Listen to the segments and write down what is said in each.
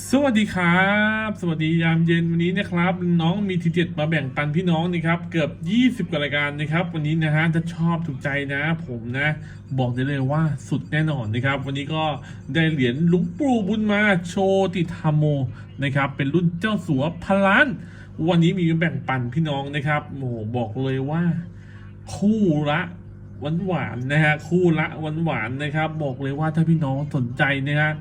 สวัสดีครับ สวัสดียามเย็นวันนี้นะครับ น้องมีทีเด็ดมาแบ่งปันพี่น้องนะครับ เกือบ 20 กว่ารายการนะครับ วันนี้นะฮะถ้าชอบถูกใจนะ ผมนะ บอกได้เลยว่าสุดแน่นอนนะครับ วันนี้ก็ได้เหรียญหลุงปู่บุญมาโชติธรรมโมนะครับ เป็นรุ่นเจ้าสัวพนล้าน วันนี้มีมาแบ่งปันพี่น้องนะครับโอ้โหบอกเลยว่า คู่ละหวานหวานนะฮะคู่ละหวานหวานนะครับ บอกเลยว่าถ้าพี่น้องสนใจนะฮะ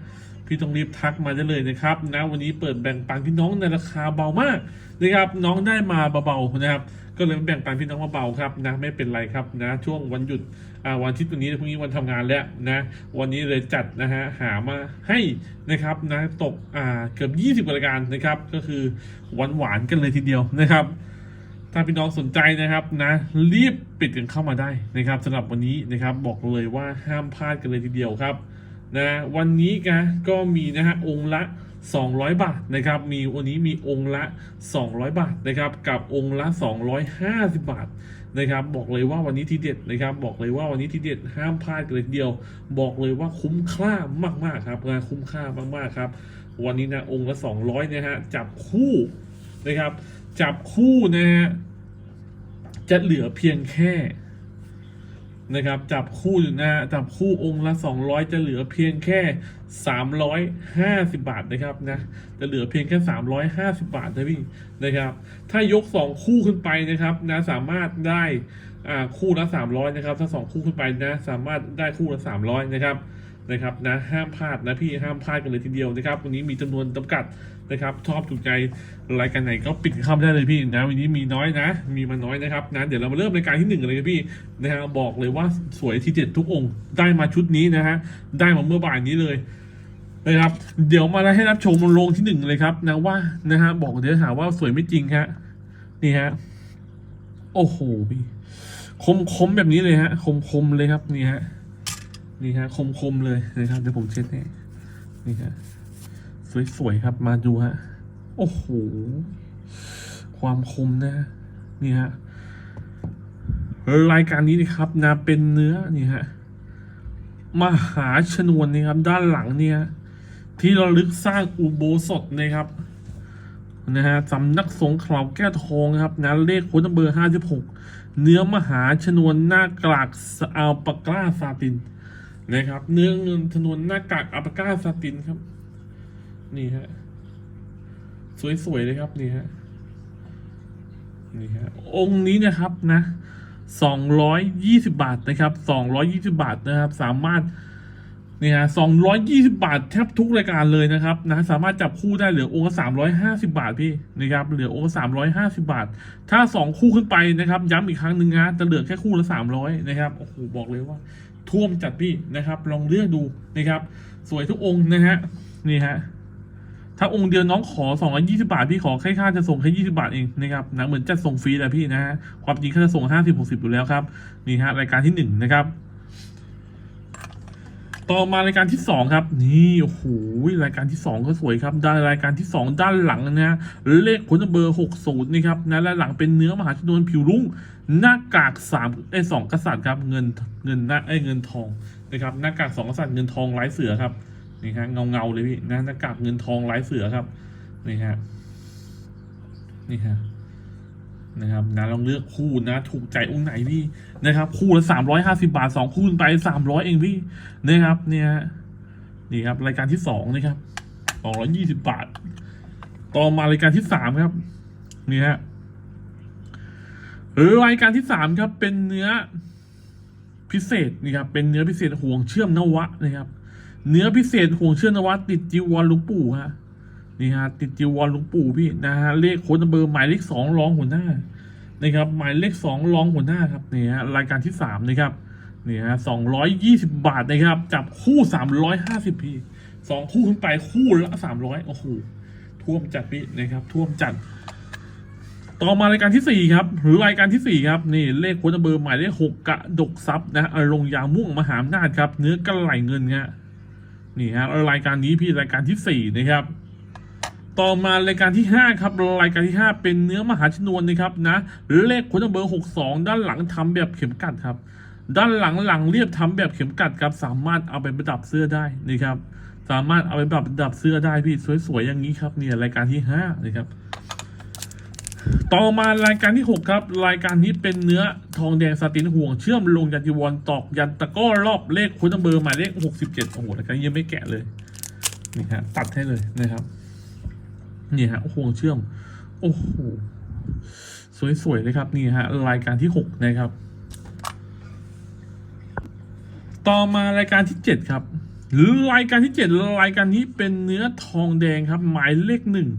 พี่ต้องรีบทักมาได้เลยนะครับนะวันนี้เปิดแบ่งปันพี่น้องในราคาเบามากนะครับน้องได้มาเบาๆนะครับ ก็เลยแบ่งปันพี่น้องมาเบาครับนะไม่เป็นไรครับนะช่วงวันหยุดวันอาทิตย์วันนี้พรุ่งนี้วันทำงานแล้วนะวันนี้เลยจัดนะฮะหามาให้นะครับนะตกอ่าเกือบ20รายการนะครับ ก็คือหวานหวานๆกันเลยทีเดียวนะครับถ้าพี่น้องสนใจนะครับนะรีบปิดกันเข้ามาได้นะครับสำหรับวันนี้นะครับบอกเลยว่าห้ามพลาดกันเลยทีเดียวครับ นะวันนี้นะก็มีนะฮะองค์ละ 200 บาทนะครับ มีวันนี้มีองค์ละ 200 บาทนะครับกับองค์ละ 250 บาทนะครับบอกเลยว่าวันนี้ทีเด็ดนะครับบอกเลยว่าวันนี้ทีเด็ดห้ามพลาดกันเลยทีเดียว บอกเลยว่าคุ้มค่ามากๆครับนะคุ้มค่ามากๆครับ วันนี้นะองค์ละ 200นะฮะจับคู่นะครับ จับคู่นะฮะจะเหลือเพียงแค่ นะครับ จับคู่นะฮะจับคู่องค์ละ 200 จะเหลือเพียงแค่ 350 บาทนะครับนะจะเหลือเพียงแค่ 350 บาทนะพี่นะครับ ถ้ายก 2 คู่ขึ้นไปนะครับนะสามารถได้อ่าคู่ละ 300 นะครับ ถ้า 2 คู่ขึ้นไปนะสามารถได้คู่ละ 300 นะครับ นะครับนะห้ามพลาดนะพี่ห้ามพลาดกันเลยทีเดียวนะครับวันนี้มีจำนวนจำกัดนะครับชอบถูกใจรายการไหนก็ปิดเข้าไม่ได้เลยพี่นะวันนี้มีน้อยนะ มีมาน้อยนะครับนะเดี๋ยวเรามาเริ่มรายการที่หนึ่งเลยครับพี่นะฮะบอกเลยว่าสวยทีเด็ดทุกองค์ได้มาชุดนี้นะฮะได้มาเมื่อบ่ายนี้เลยนะครับเดี๋ยวมาให้รับชมลงที่หนึ่งเลยครับนะว่านะฮะบอกเดี๋ยวหาว่าสวยไม่จริงฮะนี่ฮะโอ้โหพี่คมคมแบบนี้เลยฮะคมคมเลยครับนี่ฮะ นี่ฮะคมคมๆเลยนะครับเดี๋ยวผมเช็ดให้นี่ฮะสวยๆครับมาดูฮะโอ้โหความคมนะนี่ฮะรายการนี้นะครับนะเป็นเนื้อนี่ฮะมหาชนวนนี่ครับ ด้านหลังเนี่ย ที่เราลึกสร้างอุโบสถนะครับนะฮะสำนักสงฆ์เขาแก้วทองครับนะเลขโค้ดเบอร์ห้าสิบหกเนื้อมหาชนวนหน้ากากอัลปากาซาติน นะครับ เนื้อเงินถนวนหน้ากากอัลปากาซาตินครับ นี่ฮะ สวยๆเลยครับ นี่ฮะนี่ฮะองค์นี้นะครับนะสองร้อยยี่สิบาทนะครับสองร้อยยี่สิบาทนะครับ สามารถ นี่ฮะสองร้อยยี่สิบาทแทบทุกรายการเลยนะครับนะสามารถจับคู่ได้เหลือองค์สามร้อยห้าสิบาทพี่นะครับเหลือองค์สามร้อยห้าสิบาท ถ้าสองคู่ขึ้นไปนะครับ ย้ำอีกครั้งหนึ่งนะจะเหลือแค่คู่ละสามร้อยนะครับโอ้โหบอกเลยว่า ท่วมจัดพี่นะครับ ลองเลือกดูนะครับ สวยทุกองค์นะฮะนี่ฮะถ้าองค์เดียวน้องขอ 220 บาท พี่ขอแค่ค่าจะส่งแค่ 20 บาทเองนะครับนะเหมือนจะส่งฟรีแหละพี่นะฮะความจริงเขาจะส่ง 50 60 อยู่แล้วครับ นี่ฮะรายการที่ 1 นะครับ ต่อมารายการที่2ครับ นี่โอ้โหรายการที่ 2 ก็สวยครับด้านรายการที่ 2 ด้านหลังนะ เลขผลเบอร์60นี่ครับนะและหลังเป็นเนื้อมหาชนวนผิวรุ่งหน้ากากสามไอ้สองกษัตริย์ครับเงินเงินหน้าไอ้เงินทองนะครับหน้ากากสองกษัตริย์เงินทองลายเสือครับนี่ฮะเงาเงาเลยพี่นะหน้ากากเงินทองลายเสือครับนี่ฮะนี่ฮะ นะครับนะลองเลือกคู่นะ ถูกใจองค์ไหนพี่นะครับ คู่ละสามร้อยห้าสิบาทสองคู่ไปสามร้อยเองพี่นะครับ เนี่ยนี่ครับ รายการที่สองนะครับสองร้อยี่สิบาท ต่อมารายการที่สามครับนี่ฮะรายการที่สามครับ เป็นเนื้อพิเศษนี่ครับเป็นเนื้อพิเศษห่วงเชื่อมนวะนะครับ เนื้อพิเศษห่วงเชื่อมนวะติดจีวรลวงปู่ฮะ นี่ฮะติดจีวรหลวงปู่พี่นะฮะเลขโค้ดเบอร์หมายเลขสองรองหัวหน้านะครับหมายเลขสองรองหัวหน้าครับนี่ฮะรายการที่สามนะครับนี่ฮะสองร้อยยี่สิบาทนะครับจับคู่สามร้อยห้าสิบพี่สองคู่ขึ้นไปคู่ละสามร้อยโอ้โหท่วมจัดพี่นะครับท่วมจัด ต่อมารายการที่สี่ครับหรือรายการที่สี่ครับนี่เลขโค้ดเบอร์หมายเลขหกกะดกซับนะอลงยาม่วงมหาอำนาจครับ เนื้อกระไหลเงินฮะนี่ฮะรายการนี้พี่รายการที่สี่นะครับ ต่อมารายการที่ห้าครับรายการที่ห้าเป็นเนื้อมหาชนวนนะครับนะเลขคนเบอร์หกสองด้านหลังทำแบบเข็มกัดครับ ด้านหลังหลังเรียบทำแบบเข็มกัดครับสามารถเอาไปประดับเสื้อได้นะครับ สามารถเอาไปแบบดับเสื้อได้พี่สวยๆอย่างนี้ครับเนี่ยรายการที่ห้านะครับต่อมารายการที่หกครับ รายการนี้เป็นเนื้อทองแดงสตินห่วงเชื่อมลงยันจีวรตอกยันตะก้อรอบเลขคุณเบอร์หมายเลขหกสิบเจ็ดโอ้โหรายการยังไม่แกะเลยนี่ฮะตัดให้เลยนะครับ นี่ฮะห่วงเชื่อม โอ้โหสวยๆเลยครับนี่ฮะรายการที่หกนะครับ ต่อมารายการที่เจ็ดครับ หรือรายการที่เจ็ดรายการนี้เป็นเนื้อทองแดงครับ หมายเลขหนึ่ง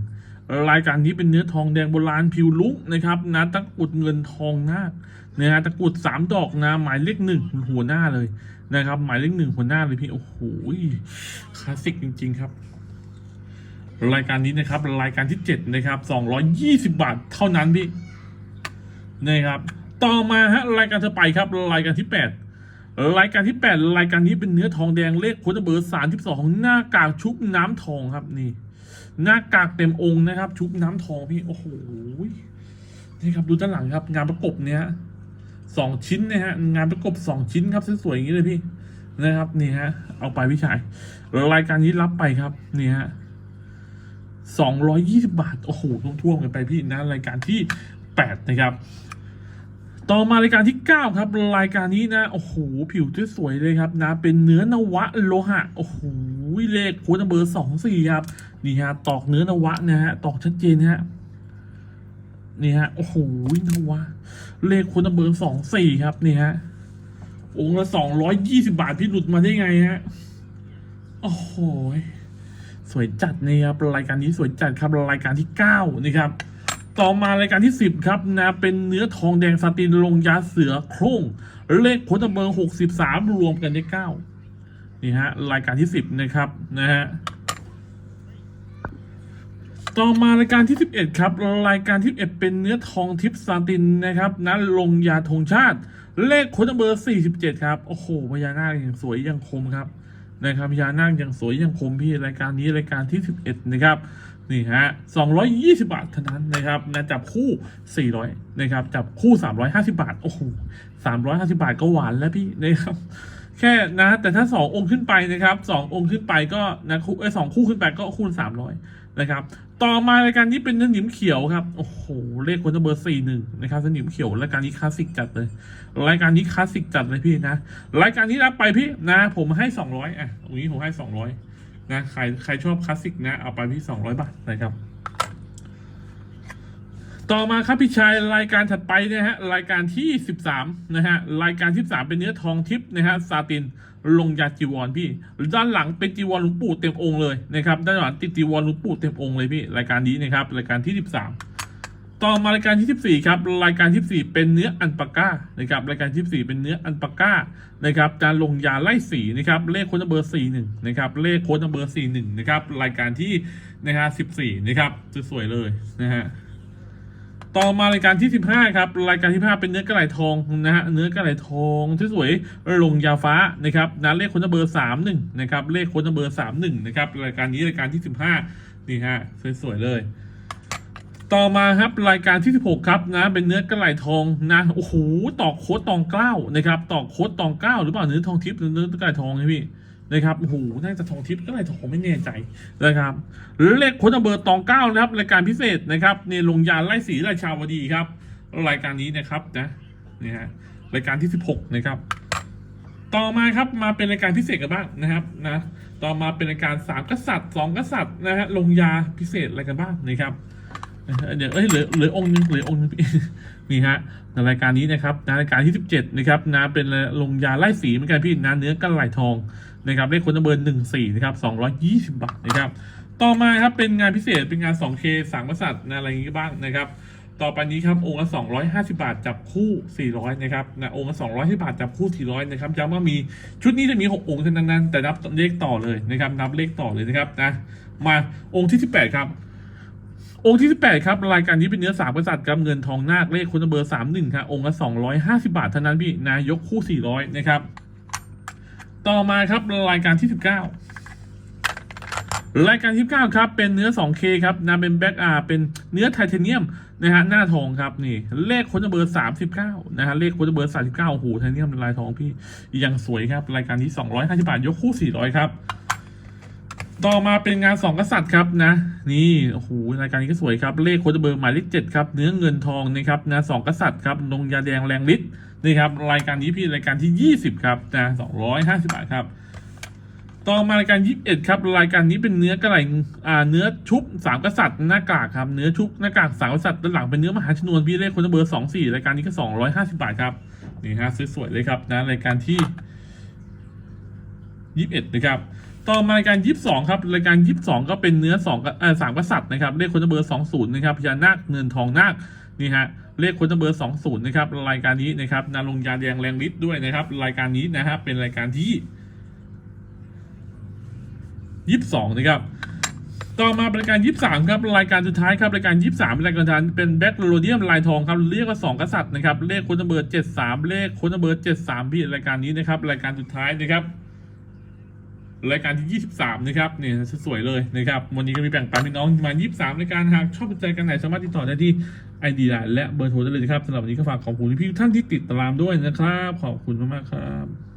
รายการนี้เป็นเนื้อทองแดงโบราณผิวลุกนะครับนะตะกรุดเงินทองนาคนะฮะตะกรุดสามดอกนะหมายเลขหนึ่งหัวหน้าเลยนะครับ หมายเลขหนึ่งหัวหน้าเลยพี่โอ้โหคลาสสิกจริง ๆ ครับ รายการนี้นะครับ รายการที่เจ็ดนะครับสองร้อยี่สิบาทเท่านั้นพี่นะครับ ต่อมาฮะรายการต่อไปครับ รายการที่แปดรายการที่แปดรายการนี้เป็นเนื้อทองแดงเลขโคดเบอร์สามสิบสองหน้ากากชุบน้ำทองครับนี่ หน้ากากเต็มองค์นะครับ ชุบน้ำทองพี่โอ้โหนี่ครับดูด้านหลังครับ งานประกบเนี่ยสองชิ้นนะฮะงานประกบสองชิ้นครับสวยๆอย่างนี้เลยพี่นะครับนี่ฮะเอาไปพี่ชายรายการนี้รับไปครับนี่ฮะ สองร้อยยี่สิบาท โอ้โหท่วมๆกันไปพี่นะรายการที่แปดนะครับ ต่อมารายการที่ 9 ครับ รายการนี้นะ โอ้โห ผิวสวยเลยครับนะ เป็นเนื้อนวะโลหะ โอ้โห เลขโค้ดเบอร์สองสี่ครับ นี่ฮะ ตอกเนื้อนวะนะฮะ ตอกชัดเจนฮะนี่ฮะ โอ้โหนวะ เลขโค้ดเบอร์สองสี่ครับ นี่ฮะ องค์ละสองร้อยยี่สิบาท พี่หลุดมาได้ไงฮะ โอ้โห สวยจัดนี่ครับรายการนี้สวยจัดครับรายการที่เก้านี่ครับต่อมารายการที่สิบครับนะเป็นเนื้อทองแดงสตินลงยาเสือโครงเลขโค้ดเบอร์หกสิบสามรวมกันได้เก้านี่ฮะรายการที่สิบนะครับนะฮะต่อมารายการที่สิบเอ็ดครับ รายการที่เอ็ดเป็นเนื้อทองทิพซาตินนะครับนะลงยาธงชาติ เลขโค้ดเบอร์สี่สิบเจ็ดครับ โอ้โหพญานาคอย่างสวยยังคมครับ นะครับพญานาคอย่างสวยยังคมพี่รายการนี้รายการที่สิบเอ็ดนะครับนี่ฮะ220 บาทเท่านั้นนะครับนะจับคู่ 400 นะครับ จับคู่ 350 บาท โอ้โห350 บาทก็หวานแล้วพี่นะครับ แค่นะ แต่ถ้า 2 องค์ขึ้นไปนะครับ 2 องค์ขึ้นไปก็นะคู่ไอ้สองคู่ขึ้นไปก็คูณ 300 นะครับ ต่อมารายการนี้เป็นสนิมเขียวครับ โอ้โห เลขคนเบอร์41นะครับสนิมเขียวรายการนี้คลาสสิกจัดเลย รายการนี้คลาสสิกจัดเลยพี่นะ รายการนี้รับไปพี่นะ ผมให้200อะตรงนี้ผมให้200นะ ใครใครชอบคลาสสิกนะ เอาไปที่สองร้อยบาทนะครับต่อมาครับพี่ชายรายการถัดไปนะฮะรายการที่สิบสามนะฮะรายการที่สามเป็นเนื้อทองทิพย์นะฮะซาติน ลงยาจีวรพี่ ด้านหลังเป็นจีวรหลวงปู่เต็มองค์เลยนะครับ ด้านหลังติดจีวรหลวงปู่เต็มองค์เลยพี่รายการนี้นะครับรายการที่สิบสามต่อมารายการที่สิบสี่ครับรายการที่สี่เป็นเนื้ออันปาก้านะครับรายการที่สี่เป็นเนื้ออันปาก้านะครับการลงยาไล่สีนะครับเลขโค้ดเบอร์สี่หนึ่งนะครับเลขโค้ดเบอร์สี่หนึ่งนะครับรายการที่นะฮะสิบสี่นะครับสวยๆเลยนะฮะ ต่อมารายการที่ 15 ครับ รายการที่ 5 เป็นเนื้อกระไหลทองนะฮะเนื้อกระไหลทองที่สวยลงยาฟ้านะครับนะเลขคนเบอร์ 31 นะครับเลขคนเบอร์ 31 นะครับรายการนี้รายการที่ 15 นี่ฮะสวยๆเลยต่อมาครับรายการที่ 16 ครับนะเป็นเนื้อกระไหลทองนะโอ้โหตอกโคดตองเกล้านะครับตอกโคดตองเกล้าหรือเปล่าเนื้อทองทิพย์เนื้อกระไหลทองใช่พี่ นะครับโอ้โหน่าจะทองทิพย์ก็ไหลทองไม่แน่ใจนะครับเลขโคดเบอร์ตองเก้านะครับรายการพิเศษนะครับนี่ลงยาไล่สีไล่ชาวดีครับ รายการนี้นะครับนะนี่ฮะรายการที่16นะครับ ต่อมาครับมาเป็นรายการพิเศษกันบ้างนะครับนะต่อมาเป็นรายการสามกษัตริย์สองกษัตริย์นะฮะลงยาพิเศษอะไรกันบ้างนะครับเดี๋ยวเอ้ยเหลือเหลือองค์นึงเหลือองค์นึงนี่ฮะในรายการนี้นะครับนะรายการที่ 17 นะครับนะเป็นลงยาไล่สีเหมือนกันพี่นะเนื้อกันไหลทอง นะครับเลขคนเบอร์หนึ่งสี่นะครับสองร้อยยี่สิบบาทนะครับ ต่อมาครับเป็นงานพิเศษเป็นงาน 2K สามกษัตริย์นอะไรอย่างงี้บ้างนะครับต่อไปนี้ครับองค์ละ250 บาท จับคู่ 400 นะครับนะองค์ละ250 บาท จับคู่ 400 นะครับย้ำว่ามีชุดนี้จะมี 6 องค์เท่านั้น แต่นับเลขต่อเลยนะครับ นับเลขต่อเลยนะครับนะมาองค์ที่ 18 ครับ องค์ที่ 18 ครับ รายการนี้เป็นเนื้อสามกษัตริย์กับเงินทองนาคเลขคุณเบอร์ 31 ครับองค์ละ250 บาทเท่านั้นพี่นะยกคู่ 400 นะครับ ต่อมาครับรายการที่ 19 รายการที่ 9 ครับ เป็นเนื้อ 2K ครับนะเป็นแบ็กอาร์เป็นเนื้อไทเทเนียมนะฮะหน้าทองครับนี่ เลขคนเบอร์ 39 นะฮะเลขคนเบอร์ 39โอ้โหไทเทเนียมลายทองพี่ยังสวยครับ รายการที่ 250 บาท ยกคู่ 400 ครับ ต่อมาเป็นงานสองกษัตริย์ครับนะ นี่โอ้โหรายการนี้ก็สวยครับเลขโคดเบอร์หมายเลขเจ็ดครับเนื้อเงินทองนะครับนะสองกษัตริย์ครับลงยาแดงแรงฤทธิ์ นี่ครับรายการนี้พี่รายการที่ยี่สิบครับนะสองร้อยห้าสิบาทครับ ต่อมารายการยี่สิบเอ็ดครับ รายการนี้เป็นเนื้อกระไหลอ่าเนื้อชุบสามกษัตริย์หน้ากากครับเนื้อชุบหน้ากากสามกษัตริย์ด้านหลังเป็นเนื้อมหาชนวนพี่เลขคดเบอร์สองสี่รายการนี้ก็สองร้อยห้าสิบาทครับนี่ฮะสวยๆเลยครับนะรายการที่ยี่สิบเอ็ดนะครับต่อมารายการยี่สิบสองครับ รายการยี่สิบสองก็เป็นเนื้อสองกับเอ่อสามกษัตริย์นะครับเลขคนเบอร์สองศูนย์นะครับพญานาคเงินทองนาค นี่ฮะเลขคนเบอร์สองศูนย์นะครับ รายการนี้นะครับนาลงยาแดงแรงฤทธิ์ด้วยนะครับ รายการนี้นะฮะเป็นรายการที่ยี่สิบสองนะครับต่อมาเป็นรายการยี่สามครับ รายการสุดท้ายครับ รายการยี่สามเป็นรายการสุดท้ายเป็นแบ็คโรเดียมลายทองครับ เรียกว่าสองกษัตริย์นะครับ เลขคนเบอร์เจ็ดสามเลขคนเบอร์เจ็ดสามพี่รายการนี้นะครับ รายการสุดท้ายนะครับ รายการที่ 23 นะครับเนี่ยสวยเลยนะครับ วันนี้ก็มีแบ่งปันพี่น้องมา 23รายการหากชอบใจกันไหนสามารถติดต่อได้ที่ไอเดียและเบอร์โทรได้เลยนะครับสำหรับวันนี้ก็ฝากขอบคุณพี่ทุกท่านที่ติดตามด้วยนะครับ ขอบคุณมากๆครับ